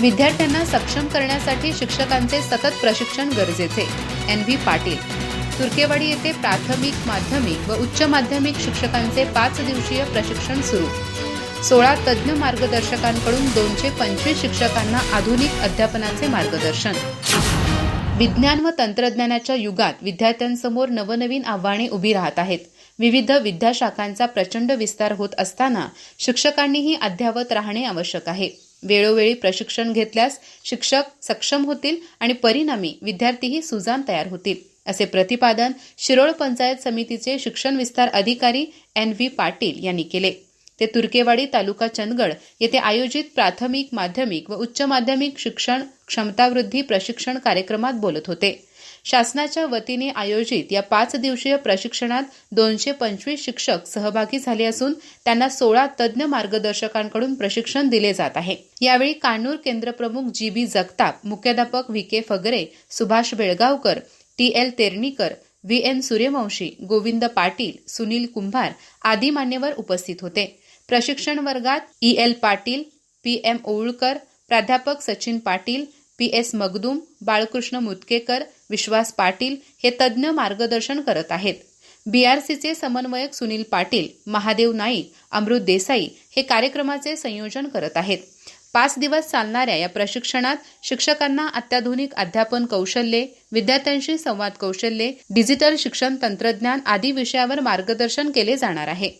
विद्यार्थ्यांना सक्षम करण्यासाठी शिक्षकांचे सतत प्रशिक्षण गरजेचे. N V Patil. तुर्केवाडी येथे प्राथमिक माध्यमिक व उच्च माध्यमिक शिक्षकांचे पाच दिवसीय प्रशिक्षण सुरू. सोळा तज्ज्ञ मार्गदर्शकांकडून दोनशे पंचवीस शिक्षकांना आधुनिक अध्यापनाचे मार्गदर्शन. विज्ञान व तंत्रज्ञानाच्या युगात विद्यार्थ्यांसमोर नवनवीन आव्हाने उभी राहत आहेत. विविध विद्याशाखांचा प्रचंड विस्तार होत असताना शिक्षकांनीही अद्यावत राहणे आवश्यक आहे. वेळोवेळी प्रशिक्षण घेतल्यास शिक्षक सक्षम होतील आणि परिणामी विद्यार्थीही सुजान तयार होतील असे प्रतिपादन शिरोळ पंचायत समितीचे शिक्षण विस्तार अधिकारी एन व्ही पाटील यांनी केले. ते तुर्केवाडी तालुका चंदगड येथे आयोजित प्राथमिक माध्यमिक व उच्च माध्यमिक शिक्षण क्षमतावृद्धी प्रशिक्षण कार्यक्रमात बोलत होते. शासनाच्या वतीने आयोजित या पाच दिवसीय प्रशिक्षणात दोनशे पंचवीस शिक्षक सहभागी झाले असून त्यांना सोळा तज्ज्ञ मार्गदर्शकांकडून प्रशिक्षण दिले जात आहे. यावेळी कान्नूर केंद्रप्रमुख जी बी जगताप मुख्याध्यापक V K Phagare Subhash Belgaonkar T L Teranikar V N Suryavanshi Govind Patil Sunil Kumbhar आदी मान्यवर उपस्थित होते. प्रशिक्षण वर्गात E L Patil P M Olkar प्राध्यापक सचिन पाटील पी एस मगदूम बाळकृष्ण मुतकेकर विश्वास पाटील हे तज्ज्ञ मार्गदर्शन करत आहेत. बीआरसीचे समन्वयक सुनील पाटील महादेव नाईक अमृत देसाई हे कार्यक्रमाचे संयोजन करत आहेत. पाच दिवस चालणाऱ्या या प्रशिक्षणात शिक्षकांना अत्याधुनिक अध्यापन कौशल्ये विद्यार्थ्यांशी संवाद कौशल्ये डिजिटल शिक्षण तंत्रज्ञान आदी विषयावर मार्गदर्शन केले जाणार आहे.